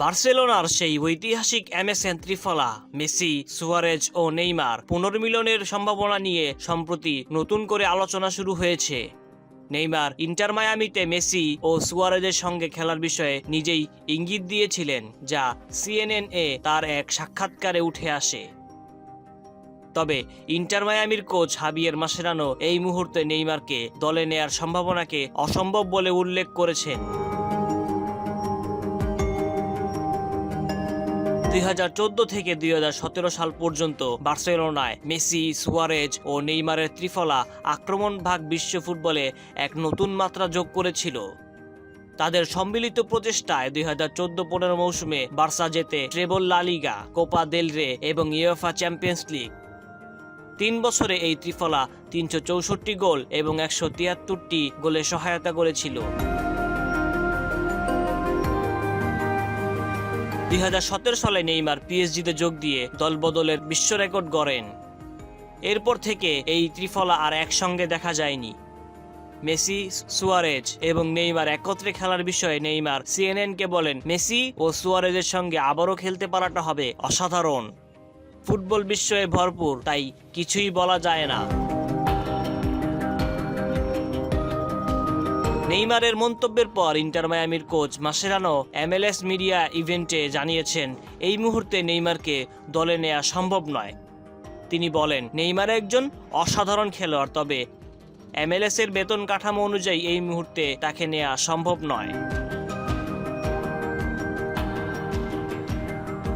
বার্সেলোনার সেই ঐতিহাসিক এমএসএন ত্রিফলা মেসি, সুয়ারেজ ও নেইমার পুনর্মিলনের সম্ভাবনা নিয়ে সম্প্রতি নতুন করে আলোচনা শুরু হয়েছে। নেইমার ইন্টার মায়ামিতে মেসি ও সুয়ারেজের সঙ্গে খেলার বিষয়ে নিজেই ইঙ্গিত দিয়েছিলেন, যা সিএনএন এ তার এক সাক্ষাৎকারে উঠে আসে। তবে ইন্টার মায়ামির কোচ হাবিয়ের মাসেরানো এই মুহূর্তে নেইমারকে দলে নেয়ার সম্ভাবনাকে অসম্ভব বলে উল্লেখ করেছেন। দুই হাজার চোদ্দ থেকে দুই হাজার সতেরো সাল পর্যন্ত বার্সেলোনায় মেসি, সুয়ারেজ ও নেইমারের ত্রিফলা আক্রমণ ভাগ বিশ্ব ফুটবলে এক নতুন মাত্রা যোগ করেছিল। তাদের সম্মিলিত প্রচেষ্টায় দুই হাজার চোদ্দ পনেরো মৌসুমে বার্সা জেতে ট্রেবল লালিগা কোপা দেল রে এবং ইউএফা চ্যাম্পিয়ন্স লিগ। তিন বছরে এই ত্রিফলা তিনশো চৌষট্টি গোল এবং একশো তিয়াত্তরটি গোলে সহায়তা করেছিল। দুই হাজার সতেরো সালে নেইমার পিএসজিতে যোগ দিয়ে দলবদলের বিশ্ব রেকর্ড গড়েন। এরপর থেকে এই ত্রিফলা আর একসঙ্গে দেখা যায়নি। মেসি, সুয়ারেজ এবং নেইমার একত্রে খেলার বিষয়ে নেইমার সিএনএনকে বলেন, মেসি ও সুয়ারেজের সঙ্গে আবারও খেলতে পারাটা হবে অসাধারণ। ফুটবল বিশ্বয়ে ভরপুর, তাই কিছুই বলা যায় না। নেইমারের মন্তব্যের পর ইন্টার মায়ামির কোচ মাসেরানো এমএলএস মিডিয়া ইভেন্টে জানিয়েছেন, এই মুহূর্তে নেইমারকে দলে নেওয়া সম্ভব নয়। তিনি বলেন, নেইমার একজন অসাধারণ খেলোয়াড়, তবে এমএলএস এর বেতন কাঠামো অনুযায়ী এই মুহূর্তে তাকে নেওয়া সম্ভব নয়।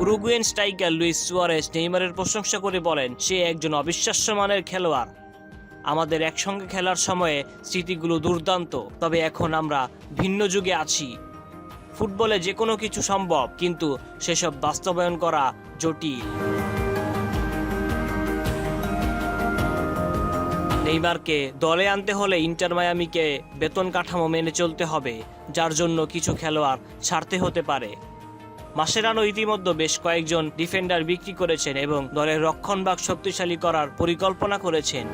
উরুগুয়েন স্ট্রাইকার লুইস সুয়ারেস নেইমারের প্রশংসা করে বলেন, সে একজন অবিশ্বাস্য মানের খেলোয়াড়। আমাদের একসঙ্গে খেলার সময়ে স্মৃতিগুলো দুর্দান্ত। তবে এখন আমরা ভিন্ন যুগে আছি। ফুটবলে যে কোনো কিছু সম্ভব, কিন্তু সেসব বাস্তবায়ন করা জটিল। নেইমারকে দলে আনতে হলে ইন্টার মায়ামিকে বেতন কাঠামো মেনে চলতে হবে, যার জন্য কিছু খেলোয়াড় ছাড়তে হতে পারে। মাসেরানো ইতিমধ্যে বেশ কয়েকজন ডিফেন্ডার বিক্রি করেছেন এবং দলের রক্ষণভাগ শক্তিশালী করার পরিকল্পনা করেছেন।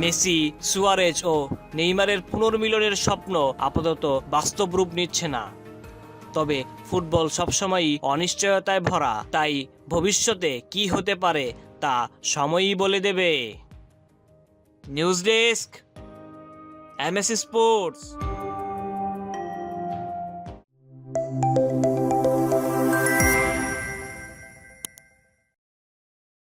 মেসি, সুয়ারেজ ও নেইমারের পুনর্মিলনের স্বপ্ন আপাতত বাস্তব রূপ নিচ্ছে না। তবে ফুটবল সবসময়ই অনিশ্চয়তায় ভরা, তাই ভবিষ্যতে কি হতে পারে তা সময়ই বলে দেবে। নিউজ ডেস্ক এমএসি স্পোর্টস।